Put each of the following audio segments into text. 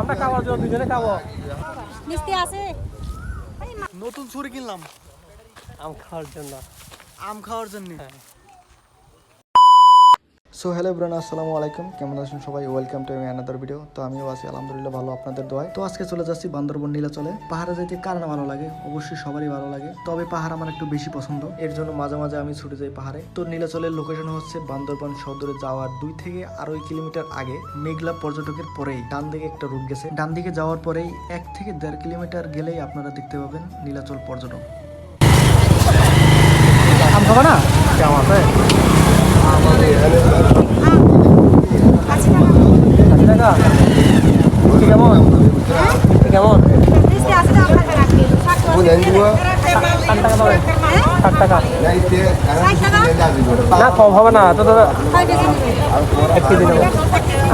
আমরা খাওয়ার জন্য দুজনে খাব। মিষ্টি আছে? নতুন ছুরি কিনলাম। আম খাওয়ার জন্য। আম খাওয়ার জন্য? সো হ্যালো ব্রান আসসালামু আলাইকুম। কেমন আছেন সবাই? Welcome to my another video তো আমিও আছি আলহামদুলিল্লাহ ভালো আপনাদের দোয়ায়। তো আজকে চলে যাচ্ছি বান্দরবন নীলাচলে। পাহাড়ে যাইতে কার না ভালো লাগে? অবশ্যই সবারই ভালো লাগে। তবে পাহাড় আমার একটু বেশি পছন্দ। এর জন্য মাঝে মাঝে আমি ছুটে যাই পাহাড়ে। তো নীলাচলের লোকেশন হচ্ছে বান্দরবন সদরে যাওয়ার দুই থেকে আড়াই কিলোমিটার আগে মেঘলা পর্যটকের পরেই ডান দিকে একটা রুট গেছে। ডান দিকে যাওয়ার পরেই এক থেকে দেড় কিলোমিটার গেলেই আপনারা দেখতে পাবেন নীলাচল পর্যটক। আম খাব না? কেমন আছে আশি টাকা মিষ্টি কেমন মিষ্টি কেমন মিষ্টি আছে তো আপনার রাখি ষাট টাকা না কম হবে না। তো দাদা ছয় কেজি নেবে এক কেজি নেব।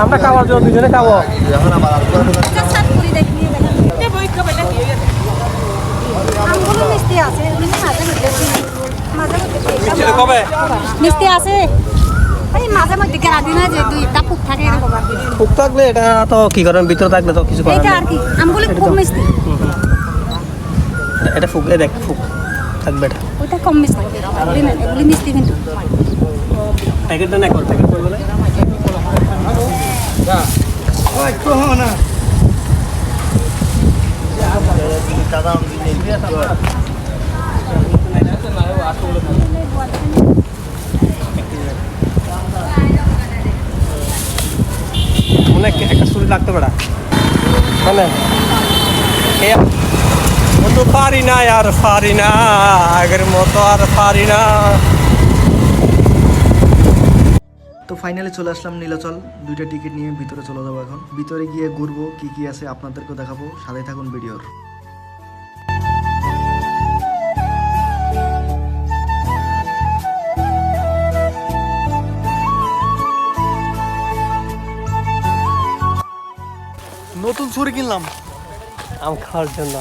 আমরা খাওয়ার জন্য দুজনে খাব। মিষ্টি আছে। ফুক থাকলে এটা তো কি করেন? ভিতরে থাকলে তো কিছু করেন আর কি আমগুলো খুব মিষ্টি। এটা ফুক দেখ ফুক থাকবে এটা ওইটা কম এগুলি না এগুলি মিষ্টি কিন্তু। প্যাকেটটা না কর প্যাকেট করবে না? অনেক একটা সুরি লাগতে পারা। মানে বন্ধু পারি না আর পারি না। আগের মতো আর পারি না। তো ফাইনালি চলে আসলাম নীলাচল। দুইটা টিকিট নিয়ে ভিতরে চলে যাব এখন। ভিতরে গিয়ে ঘুরবো কি কি আছে আপনাদেরকে দেখাবো। সাথে থাকুন ভিডিওর। নতুন ছুরি কিনলাম। আম খাওয়ার জন্য।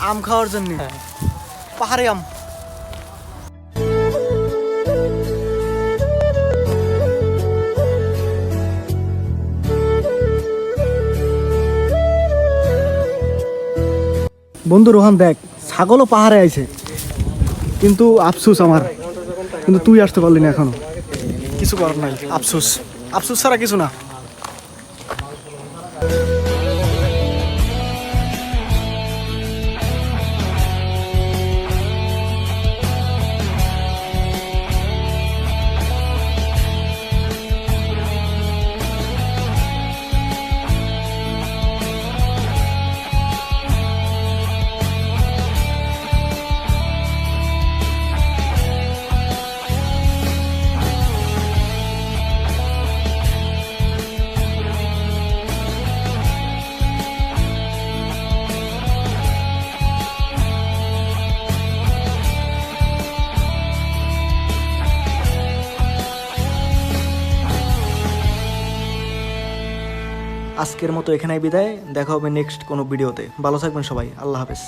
আম খাওয়ার জন্য। হ্যাঁ। পাহাড়ি আম। বন্ধু রোহান দেখ ছাগলও পাহাড়ে আইছে। কিন্তু আফসুস আমার। কিন্তু তুই আসতে পারলি না এখনও। কিছু করার নাই। আফসুস। আফসুস ছাড়া কিছু না। আজকের মতো এখানেই বিদায়। দেখা হবে নেক্সট কোনো ভিডিওতে ভালো থাকবেন সবাই। আল্লাহ হাফেজ।